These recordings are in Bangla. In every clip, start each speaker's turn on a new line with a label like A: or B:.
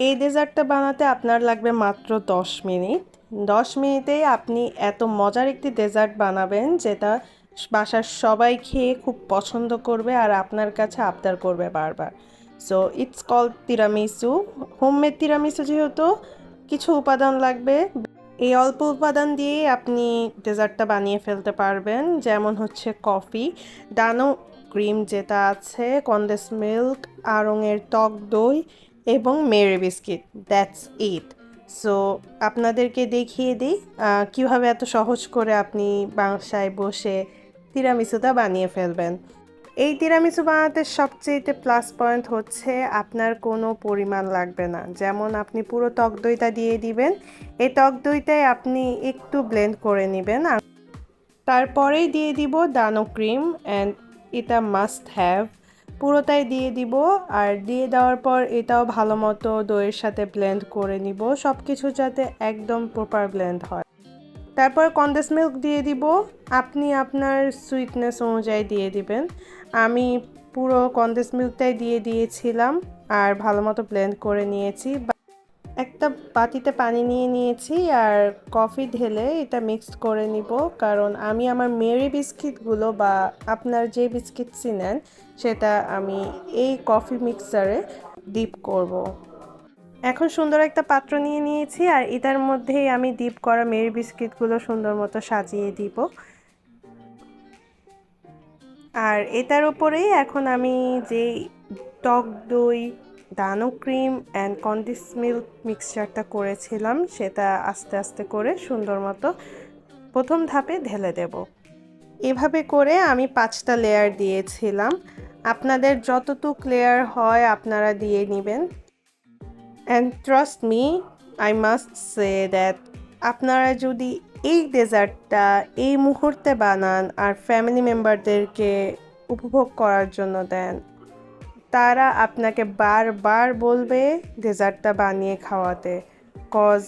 A: এই ডেজার্টটা বানাতে আপনার লাগবে মাত্র দশ মিনিট। দশ মিনিটেই আপনি এত মজার একটি ডেজার্ট বানাবেন যেটা বাসার সবাই খেয়ে খুব পছন্দ করবে আর আপনার কাছে আবদার করবে বারবার। So it's call tiramisu homemade tiramisu যেহেতু কিছু উপাদান লাগবে। এই অল্প উপাদান দিয়ে আপনি ডেজার্টটা বানিয়ে ফেলতে পারবেন। যেমন হচ্ছে কফি, ডানো ক্রিম যেটা আছে কন্ডেন্স মিল্ক আড়ঙের টক দই এবং Marie biscuit, that's it. So, আপনাদেরকে দেখিয়ে দিই কীভাবে এত সহজ করে আপনি বাসায় বসে তিরামিসুটা বানিয়ে ফেলবেন। এই তিরামিসু বানাতে সবচেয়ে প্লাস পয়েন্ট হচ্ছে আপনার কোনো পরিমাণ লাগবে না। যেমন আপনি পুরো টক দইটা দিয়ে দিবেন, এই টক দইটাই আপনি একটু ব্লেন্ড করে নেবেন। তারপরেই দিয়ে দিব দানো ক্রিম অ্যান্ড এটা মাস্ট হ্যাভ পুরোটাই দিয়ে দিব আর দিয়ে দেওয়ার পর এটাও ভালো মতো দইয়ের সাথে ব্লেন্ড করে নিব সব কিছু যাতে একদম প্রপার ব্লেন্ড হয়। তারপর কন্ডেন্স মিল্ক দিয়ে দিব, আপনি আপনার সুইটনেস অনুযায়ী দিয়ে দিবেন। আমি পুরো কন্ডেন্স মিল্কটাই দিয়ে দিয়েছিলাম আর ভালো মতো ব্লেন্ড করে নিয়েছি একটা বাটিতে পানি নিয়ে নিয়েছি আর কফি ঢেলে এটা মিক্সড করে নিব কারণ আমি আমার মেরি বিস্কিটগুলো বা আপনার যে বিস্কিট চিনেন, সেটা আমি এই কফি মিক্সারে ডিপ করব। এখন সুন্দর একটা পাত্র নিয়ে নিয়েছি আর এটার মধ্যেই আমি ডিপ করা মেরি বিস্কিটগুলো সুন্দর মতো সাজিয়ে দিব আর এটার উপরেই এখন আমি যেই টক দই Dano cream and condensed milk মিক্সচারটা করেছিলাম, সেটা আস্তে আস্তে করে সুন্দর মতো প্রথম ধাপে ঢেলে দেব। এভাবে করে আমি পাঁচটা লেয়ার দিয়েছিলাম। আপনাদের যতটুক লেয়ার হয় আপনারা দিয়ে নেবেন। And trust me I must say that আপনারা যদি এই ডেজার্টটা এই মুহূর্তে বানান আর ফ্যামিলি মেম্বারদেরকে উপভোগ করার জন্য দেন তারা আপনাকে বারবার বলবে ডেজার্টটা বানিয়ে খাওয়াতে। কজ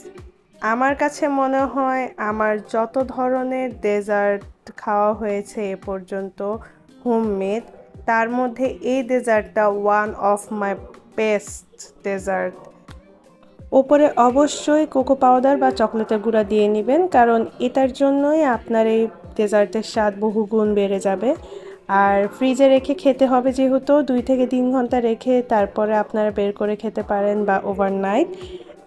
A: আমার কাছে মনে হয় আমার যত ধরনের ডেজার্ট খাওয়া হয়েছে এ পর্যন্ত, হোমমেড, তার মধ্যে এই ডেজার্টটা one of my best dessert. ওপরে অবশ্যই কোকো পাউডার বা চকলেটের গুঁড়া দিয়ে নেবেন, কারণ এটার জন্যই আপনার এই ডেজার্টের স্বাদ বহুগুণ বেড়ে যাবে। আর ফ্রিজে রেখে খেতে হবে যেহেতু, দুই থেকে তিন ঘণ্টা রেখে তারপরে আপনারা বের করে খেতে পারেন বা ওভারনাইট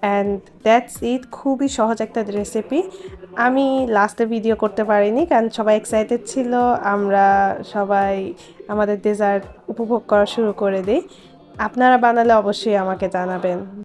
A: অ্যান্ড দ্যাটস ইট খুবই সহজ একটা রেসিপি আমি লাস্টে ভিডিও করতে পারিনি, কারণ সবাই এক্সাইটেড ছিল। আমরা সবাই আমাদের ডেজার্ট উপভোগ করা শুরু করে দিই। আপনারা বানালে অবশ্যই আমাকে জানাবেন।